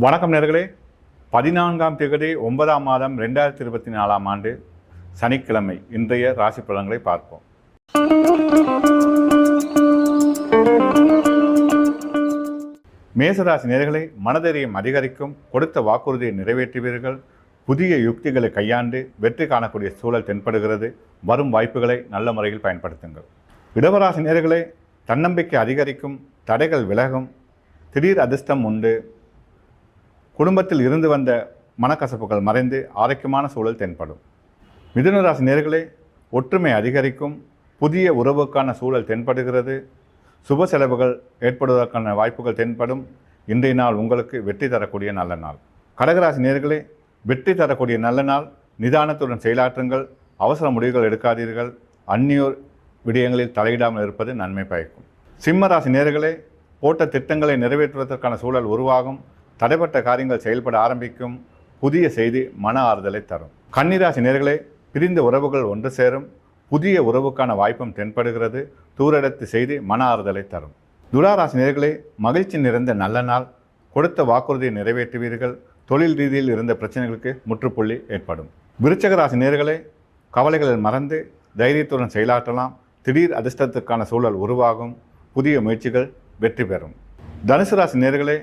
வணக்கம் நேர்களே. பதினான்காம் தேதி ஒன்பதாம் மாதம் ரெண்டாயிரத்தி இருபத்தி நாலாம் ஆண்டு சனிக்கிழமை இன்றைய ராசி பலன்களை பார்ப்போம். மேசராசி நேர்களை மனதைரியம் அதிகரிக்கும் கொடுத்த வாக்குறுதியை நிறைவேற்றுவீர்கள் புதிய யுக்திகளை கையாண்டு வெற்றி காணக்கூடிய சூழல் தென்படுகிறது வரும் வாய்ப்புகளை நல்ல முறையில் பயன்படுத்துங்கள். இடவராசி நேர்களை தன்னம்பிக்கை அதிகரிக்கும் தடைகள் விலகும் திடீர் அதிர்ஷ்டம் உண்டு குடும்பத்தில் இருந்து வந்த மனக்கசப்புகள் மறைந்து ஆரோக்கியமான சூழல் தென்படும். மிதுனராசி நேர்களே ஒற்றுமை அதிகரிக்கும் புதிய உறவுக்கான சூழல் தென்படுகிறது. சுப செலவுகள் ஏற்படுவதற்கான வாய்ப்புகள் தென்படும். இன்றைய நாள் உங்களுக்கு வெற்றி தரக்கூடிய நல்ல நாள். கடகராசி நேர்களே வெற்றி தரக்கூடிய நல்ல நாள். நிதானத்துடன் செயலாற்றுங்கள். அவசர முடிவுகள் எடுக்காதீர்கள். அந்நியோர் விடயங்களில் தலையிடாமல் இருப்பது நன்மை பயக்கும். சிம்மராசி நேர்களே போட்ட திட்டங்களை நிறைவேற்றுவதற்கான சூழல் உருவாகும். தடைப்பட்ட காரியங்கள் செயல்பட ஆரம்பிக்கும் புதிய செய்தி மன ஆறுதலை தரும். கன்னிராசி நேர்களே பிரிந்த உறவுகள் ஒன்று சேரும். புதிய உறவுக்கான வாய்ப்பும் தென்படுகிறது. தூரடத்து செய்தி மன ஆறுதலை தரும். துளாராசி நேர்களே மகிழ்ச்சி நிறைந்த நல்ல நாள். கொடுத்த வாக்குறுதியை நிறைவேற்றுவீர்கள். தொழில் ரீதியில் இருந்த பிரச்சனைகளுக்கு முற்றுப்புள்ளி ஏற்படும். விருச்சக ராசி நேர்களே கவலைகளை மறந்து தைரியத்துடன் செயலாற்றலாம். திடீர் அதிர்ஷ்டத்துக்கான சூழல் உருவாகும். புதிய முயற்சிகள் வெற்றி பெறும். தனுசு ராசி நேர்களே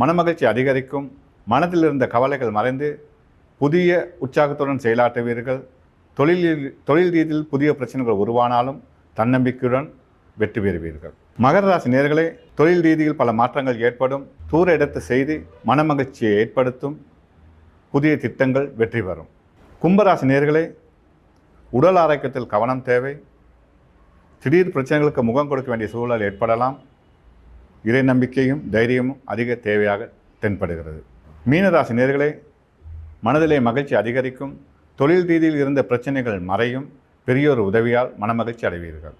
மனமகிழ்ச்சி அதிகரிக்கும். மனதில் இருந்த கவலைகள் மறைந்து புதிய உற்சாகத்துடன் செயலாற்றுவீர்கள் தொழிலில் தொழில் ரீதியில் புதிய பிரச்சனைகள் உருவானாலும் தன்னம்பிக்கையுடன் வெற்றி பெறுவீர்கள். மகர ராசி நேர்களே தொழில் ரீதியில் பல மாற்றங்கள் ஏற்படும். தூர இடத்து செய்தி மனமகிழ்ச்சியை ஏற்படுத்தும். புதிய திட்டங்கள் வெற்றி பெறும். கும்பராசி நேர்களே உடல் ஆரோக்கியத்தில் கவனம் தேவை. திடீர் பிரச்சனைகளுக்கு முகம் கொடுக்க வேண்டிய சூழல் ஏற்படலாம். இறை நம்பிக்கையும் தைரியமும் அதிக தேவையாக தென்படுகிறது. மீனராசி நேர்களே மனதிலே மகிழ்ச்சி அதிகரிக்கும் தொழில் ரீதியில் இருந்த பிரச்சனைகள் மறையும் பெரியோர் உதவியால் மனமகிழ்ச்சி அடைவீர்கள்.